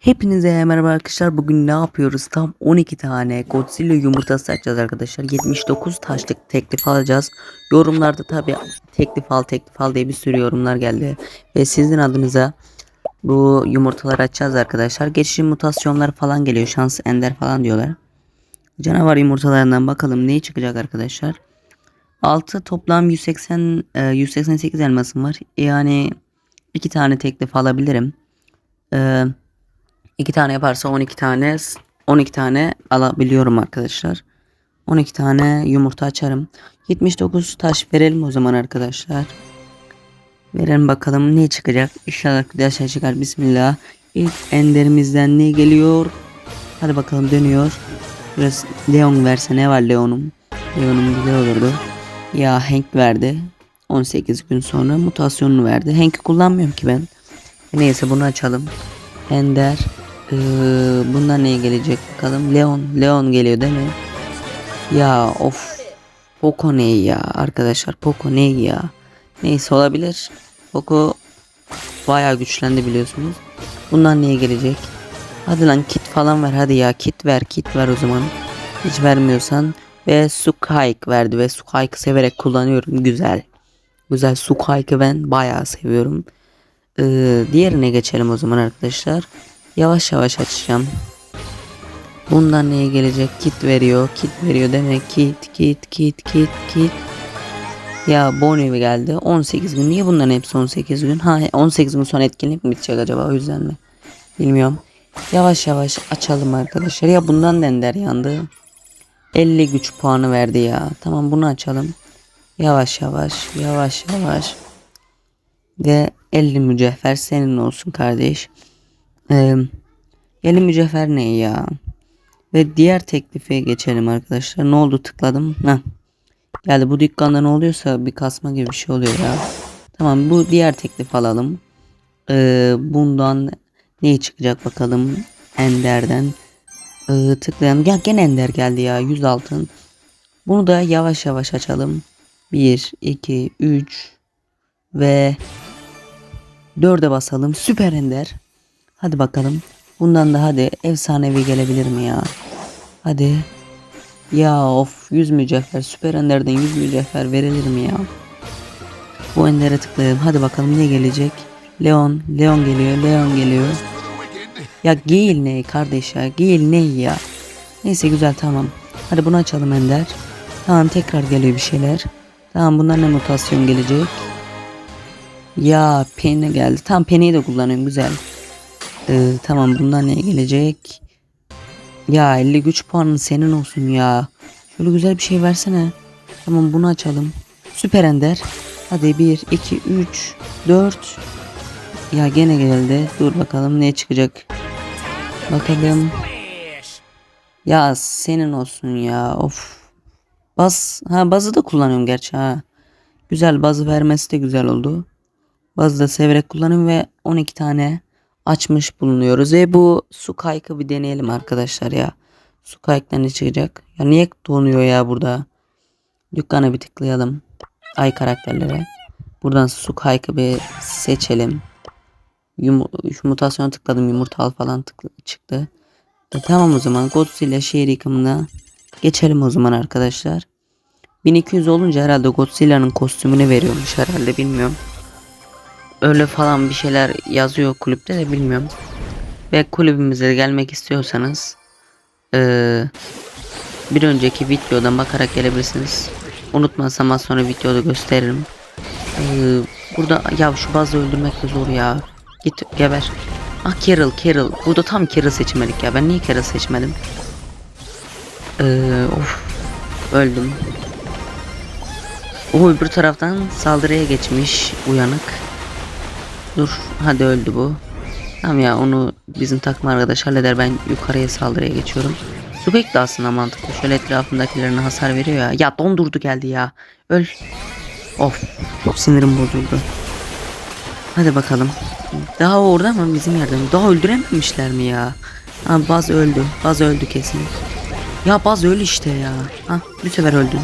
Hepinize merhaba arkadaşlar. Bugün ne yapıyoruz? Tam 12 tane Godzilla yumurtası açacağız arkadaşlar. 79 taşlık teklif alacağız. Yorumlarda tabi teklif al teklif al diye bir sürü yorumlar geldi. Ve sizin adınıza bu yumurtaları açacağız arkadaşlar. Geçici mutasyonlar falan geliyor. Şans ender falan diyorlar. Canavar yumurtalarından bakalım ne çıkacak arkadaşlar. 6 toplam 180 e, 188 elmasım var. Yani iki tane teklif alabilirim. Eee İki tane yaparsa 12 tane 12 tane alabiliyorum arkadaşlar. 12 tane yumurta açarım. 79 taş verelim o zaman arkadaşlar. Verelim bakalım ne çıkacak. İnşallah güzel şey çıkar. Bismillah. İlk enderimizden ne geliyor? Hadi bakalım dönüyor. Biraz Leon verse ne var Leon'um? Leon'um güzel olurdu. Ya Hank verdi. 18 gün sonra mutasyonunu verdi. Hank'i kullanmıyorum ki ben. Neyse bunu açalım. Ender. Ee, bundan ne gelecek bakalım. Leon. Leon geliyor değil mi? Ya of. Poco ne ya arkadaşlar. Poco ne ya. Neyse olabilir. Poco bayağı güçlendi biliyorsunuz. Bundan neye gelecek? Hadi lan kit falan ver hadi ya kit ver kit ver o zaman. Hiç vermiyorsan ve Sukaik verdi ve Sukaik'ı severek kullanıyorum. Güzel. Güzel Sukaik'ı ben bayağı seviyorum. Ee, diğerine geçelim o zaman arkadaşlar. Yavaş yavaş açacağım. Bundan neye gelecek? Kit veriyor. Kit veriyor demek. Kit, kit, kit, kit, kit. Ya Bonnie geldi. 18 gün. Niye bunların hepsi 18 gün? Ha 18 gün sonra etkinlik mi bitecek acaba o yüzden mi? Bilmiyorum. Yavaş yavaş açalım arkadaşlar. Ya bundan dender yandı. 50 güç puanı verdi ya. Tamam bunu açalım. Yavaş yavaş yavaş yavaş. Ve 50 mücevher senin olsun kardeş. Ee, Yeni mücevher ne ya? Ve diğer teklife geçelim arkadaşlar. Ne oldu tıkladım. Heh. Geldi bu dükkanda ne oluyorsa bir kasma gibi bir şey oluyor ya. Tamam bu diğer teklif alalım. Ee, bundan ne çıkacak bakalım. Ender'den. Ee, tıklayalım. Ya gene Ender geldi ya 100 altın. Bunu da yavaş yavaş açalım. 1, 2, 3 ve 4'e basalım. Süper Ender. Hadi bakalım. Bundan da hadi efsanevi gelebilir mi ya? Hadi. Ya of 100 mücevher. Süper Ender'den 100 mücevher verilir mi ya? Bu Ender'e tıklayalım. Hadi bakalım ne gelecek? Leon. Leon geliyor. Leon geliyor. Ya Gale ne kardeş ya? Gale ne ya? Neyse güzel tamam. Hadi bunu açalım Ender. Tamam tekrar geliyor bir şeyler. Tamam bundan ne mutasyon gelecek? Ya Penny geldi. Tamam Penny'yi de kullanıyorum güzel. Ee, tamam bundan ne gelecek? Ya 50 güç puanın senin olsun ya. Şöyle güzel bir şey versene. Tamam bunu açalım. Süper Ender. Hadi 1, 2, 3, 4. Ya gene geldi. Dur bakalım ne çıkacak. Bakalım. Ya senin olsun ya. Of. Baz. Ha bazı da kullanıyorum gerçi ha. Güzel bazı vermesi de güzel oldu. Bazı da severek kullanıyorum ve 12 tane açmış bulunuyoruz. Ve bu su kaykı bir deneyelim arkadaşlar ya. Su kayıktan ne çıkacak? Ya niye donuyor ya burada? Dükkana bir tıklayalım. Ay karakterlere. Buradan su kaykı bir seçelim. Yum mutasyona tıkladım. Yumurta al falan tıkla çıktı. E, tamam o zaman Godzilla şehir yıkımına geçelim o zaman arkadaşlar. 1200 olunca herhalde Godzilla'nın kostümünü veriyormuş herhalde bilmiyorum öyle falan bir şeyler yazıyor kulüpte de bilmiyorum. Ve kulübümüze gelmek istiyorsanız ee, bir önceki videodan bakarak gelebilirsiniz. Unutmazsam az sonra videoda gösteririm. Ee, burada ya şu bazı öldürmek de zor ya. Git geber. Ah Carol Carol. Burada tam Carol seçmedik ya. Ben niye Carol seçmedim? Ee, of. Öldüm. O öbür taraftan saldırıya geçmiş uyanık. Dur hadi öldü bu. Tamam ya onu bizim takım arkadaş halleder ben yukarıya saldırıya geçiyorum. Subek de aslında mantıklı. Şöyle etrafındakilerine hasar veriyor ya. Ya dondurdu geldi ya. Öl. Of. Çok sinirim bozuldu. Hadi bakalım. Daha orada mı bizim yerde mi? Daha öldürememişler mi ya? Ha Baz öldü. Baz öldü kesin. Ya Baz öl işte ya. Ha bir sefer öldün.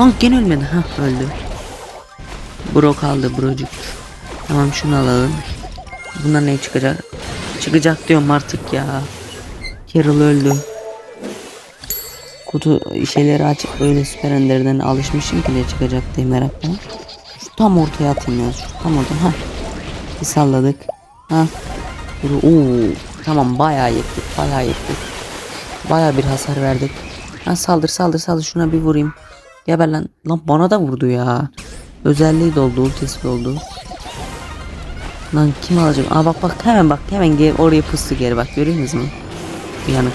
Lan gene ölmedi. Ha öldü. Bro kaldı brocuk. Tamam şunu alalım. Bundan ne çıkacak? Çıkacak diyorum artık ya. Carol öldü. Kutu şeyleri açıp böyle süper enderden alışmışım ki ne çıkacak diye meraktan. Şu tam ortaya atayım ya. Şu tam ortaya. Ha. Bir salladık. Ha. Oo. Tamam bayağı yettik. Bayağı yettik. Bayağı bir hasar verdik. Ha saldır saldır saldır şuna bir vurayım. Geber lan. Lan bana da vurdu ya. Özelliği doldu, ultisi doldu. Lan kim alacak? Aa bak bak hemen bak hemen gel oraya pıstı geri bak görüyor musunuz? Uyanık.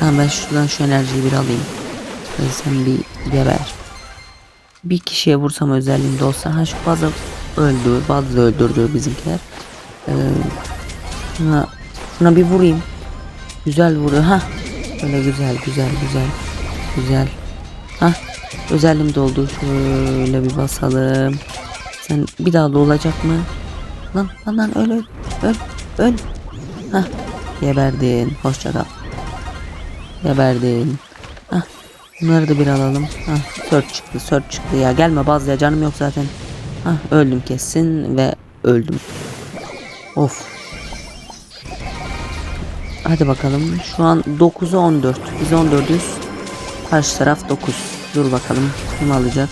Tamam ben şuradan şu enerjiyi bir alayım. Sen, sen bir geber. Bir kişiye vursam özelliğimde olsa ha şu bazı öldü bazı öldürdü bizimkiler. Ee, şuna, şuna bir vurayım. Güzel vuruyor ha. Böyle güzel güzel güzel güzel. Ha özelliğim doldu. Şöyle bir basalım. Sen bir daha da olacak mı? Lan lan lan öl öl öl öl. Hah geberdin. Hoşça kal. Geberdin. Hah bunları da bir alalım. Hah sört çıktı sört çıktı ya gelme bazı ya canım yok zaten. Hah öldüm kesin ve öldüm. Of. Hadi bakalım. Şu an 9'a 14. Biz 14'üz. Karşı taraf 9. Dur bakalım. Kim alacak?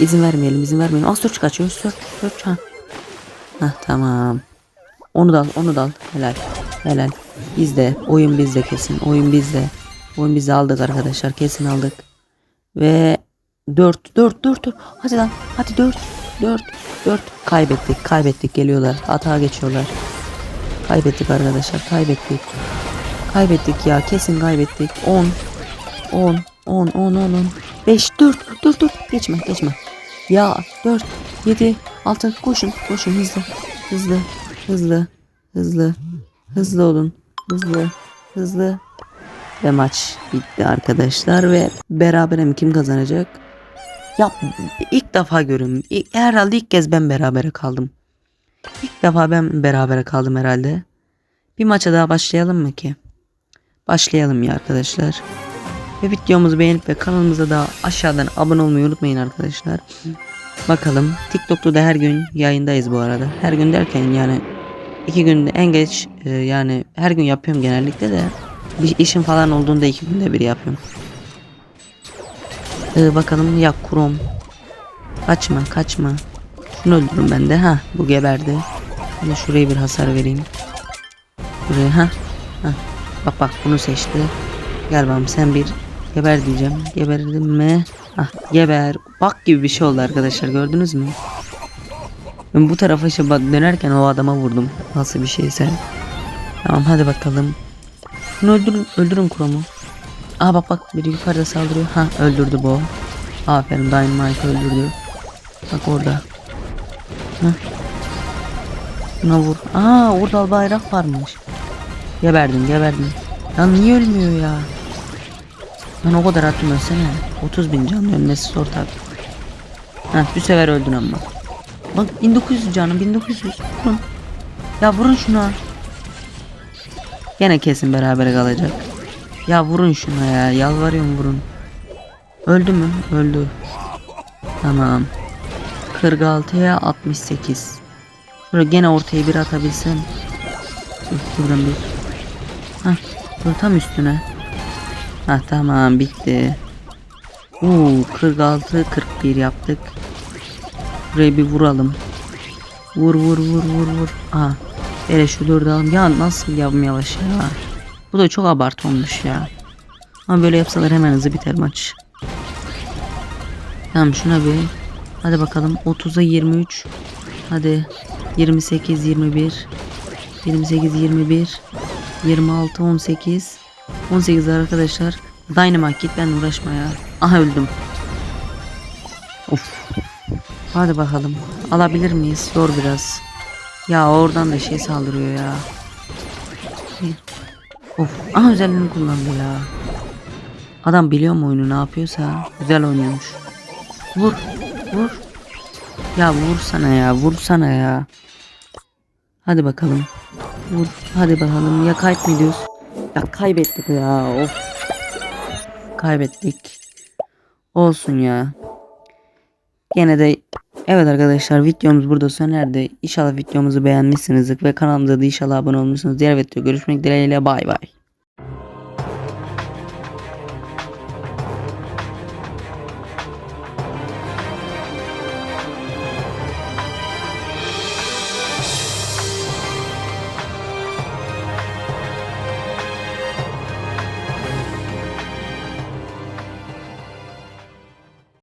İzin vermeyelim, izin vermeyelim. Az sörç kaçıyor. Sörç, sörç ha. Hah tamam. Onu da al, onu da al. Helal. Helal. Bizde. Oyun bizde kesin. Oyun bizde. Oyun bizde aldık arkadaşlar. Kesin aldık. Ve 4 4 4 4. Hadi lan. Hadi 4 4 4. Kaybettik. Kaybettik. Geliyorlar. Hata geçiyorlar. Kaybettik arkadaşlar. Kaybettik. Kaybettik ya. Kesin kaybettik. 10 10 10 10 10 10 5 4 4 4 geçme geçme. Ya 4 7 6 koşun koşun hızlı hızlı hızlı hızlı hızlı olun hızlı hızlı ve maç bitti arkadaşlar ve berabere kim kazanacak? Ya ilk defa görüyorum. Herhalde ilk kez ben berabere kaldım. İlk defa ben berabere kaldım herhalde. Bir maça daha başlayalım mı ki? Başlayalım ya arkadaşlar. Ve videomuzu beğenip ve kanalımıza da aşağıdan abone olmayı unutmayın arkadaşlar. Bakalım TikTok'ta da her gün yayındayız bu arada. Her gün derken yani iki günde en geç e, yani her gün yapıyorum genellikle de bir işim falan olduğunda iki günde bir yapıyorum. E, bakalım ya Krom. Kaçma kaçma. Şunu öldürürüm ben de. Ha bu geberdi. Şimdi şuraya bir hasar vereyim. Buraya ha. ha. Bak bak bunu seçti. Gel bakalım sen bir geber diyeceğim. Geberdim mi? Ah geber. Bak gibi bir şey oldu arkadaşlar gördünüz mü? Ben bu tarafa işte bak dönerken o adama vurdum. Nasıl bir şeyse. Tamam hadi bakalım. Şunu öldürün, öldürün Kurom'u. Aa bak bak biri yukarıda saldırıyor. Ha öldürdü bu. Aferin Dynamite öldürdü. Bak orada. Ha. Şuna vur. Aa orada bayrak varmış. Geberdim geberdim. Lan niye ölmüyor ya? Ben o kadar attım ölsene. 30 bin canlı ölmesi zor tabi. Ha bir sefer öldün ama. Bak 1900 canım 1900. Vurun. Ya vurun şuna. Gene kesin beraber kalacak. Ya vurun şuna ya yalvarıyorum vurun. Öldü mü? Öldü. Tamam. 46'ya 68. Şöyle gene ortaya bir atabilsem. Dur, Buradan bir. Hah. Dur tam üstüne. Ha tamam bitti. Uuu 46 41 yaptık. Buraya bir vuralım. Vur vur vur vur vur. Aha. Hele şu dördü alalım. Ya nasıl yapım yavaş ya. Bu da çok abartı olmuş ya. Ama böyle yapsalar hemen hızlı biter maç. Tamam şuna bir. Hadi bakalım 30'a 23. Hadi 28 21. 28 21. 26 18. 18 arkadaşlar. Dynamite git ben uğraşma ya. Aha öldüm. Of. Hadi bakalım. Alabilir miyiz? Zor biraz. Ya oradan da şey saldırıyor ya. Of. Aha özelliğini kullandı ya. Adam biliyor mu oyunu ne yapıyorsa. Güzel oynuyormuş. Vur. Vur. Ya vursana ya. Vursana ya. Hadi bakalım. Vur. Hadi bakalım. Ya kayıt mı diyoruz? Ya kaybettik ya. Of. Kaybettik. Olsun ya. Gene de Evet arkadaşlar videomuz burada sona erdi. İnşallah videomuzu beğenmişsinizdir ve kanalımıza da inşallah abone olmuşsunuz. Diğer videoda görüşmek dileğiyle bay bay.